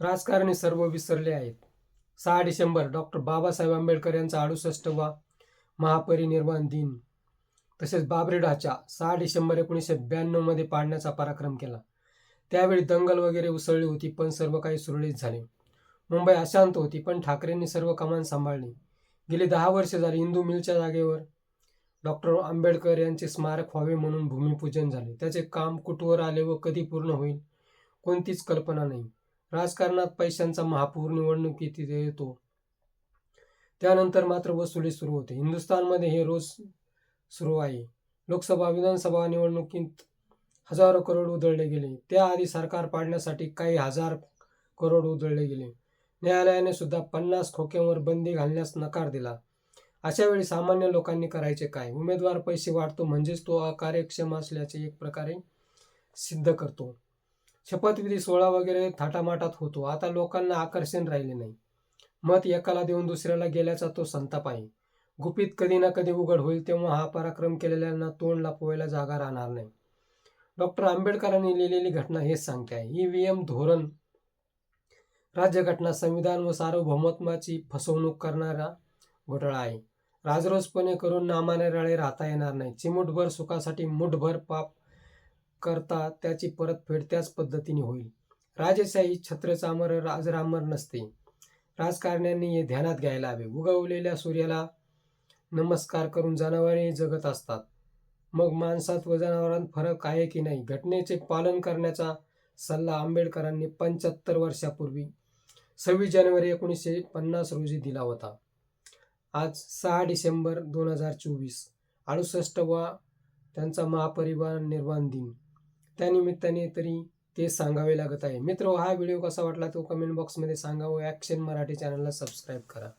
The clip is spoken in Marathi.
राजकारणी सर्व विसरले आहेत. सहा डिसेंबर डॉक्टर बाबासाहेब आंबेडकर यांचा अडुसष्टवा महापरिनिर्वाण दिन. तसेच बाबरेडाच्या सहा डिसेंबर एकोणीसशे ब्याण्णवमध्ये पाडण्याचा पराक्रम केला. त्यावेळी दंगल वगैरे उसळली होती पण सर्व काही सुरळीत झाले. मुंबई अशांत होती पण ठाकरेंनी सर्व कमान सांभाळली. गेली दहा वर्षे झाली इंदू मिलच्या जागेवर. डॉक्टर आंबेडकर यांचे स्मारक व्हावे म्हणून भूमिपूजन झाले. त्याचे काम कुठवर आले व कधी पूर्ण होईल कोणतीच कल्पना नाही. राजकारणात पैशांचा महापूर निवडणुकीत येतो. त्यानंतर मात्र वसुली सुरू होते. हिंदुस्थानमध्ये हे रोज सुरू आहे. लोकसभा विधानसभा निवडणुकीत हजारो करोड उधळले गेले. त्याआधी सरकार पाडण्यासाठी काही हजार करोड उधळले गेले. न्यायालयाने सुद्धा पन्नास खोक्यांवर बंदी घालण्यास नकार दिला. अशा वेळी सामान्य लोकांनी करायचे काय? उमेदवार पैसे वाढतो म्हणजेच तो अकार्यक्षम असल्याचे एक प्रकारे सिद्ध करतो. शपथविधी सोहळा वगैरे थाटामाटात होतो. आता लोकांना आकर्षण राहिले नाही. मत एकाला देऊन दुसऱ्याला गेल्याचा तो संताप आहे. गुपित कधी ना कधी उघड होईल तेव्हा हा पराक्रम केलेल्यांना तोंड लपवायला जागा राहणार नाही. डॉक्टर आंबेडकरांनी लिहिलेली घटना हेच सांगते आहे. ई व्ही एम धोरण राज्यघटना संविधान व सार्वभौमत्वाची फसवणूक करणारा घोटाळा आहे. राजरोसपणे करून नामानिराळे राहता येणार नाही. चिमूटभर सुखासाठी मुठभर पाप करता त्याची परतफेड त्याच पद्धतीने होईल. राजेशाही छत्रचामर राजरामर नसते. राजकारण्यांनी हे ध्यानात घ्यायला हवे. उगवलेल्या सूर्याला नमस्कार करून जनावरे जगत असतात. मग माणसात व जनावरांत फरक आहे की नाही? घटनेचे पालन करण्याचा सल्ला आंबेडकरांनी पंच्याहत्तर वर्षापूर्वी सव्वीस जानेवारी एकोणीसशे पन्नास रोजी दिला होता. आज सहा डिसेंबर दोन हजार चोवीस अडुसष्टवा त्यांचा महापरिवार निर्वाण दिन. त्यानिमित्ताने तरी ते सांगावे लागत आहे. मित्र हा व्हिडिओ कसा वाटला तो कमेंट बॉक्समध्ये सांगा व ॲक्शन मराठी चॅनलला सबस्क्राईब करा.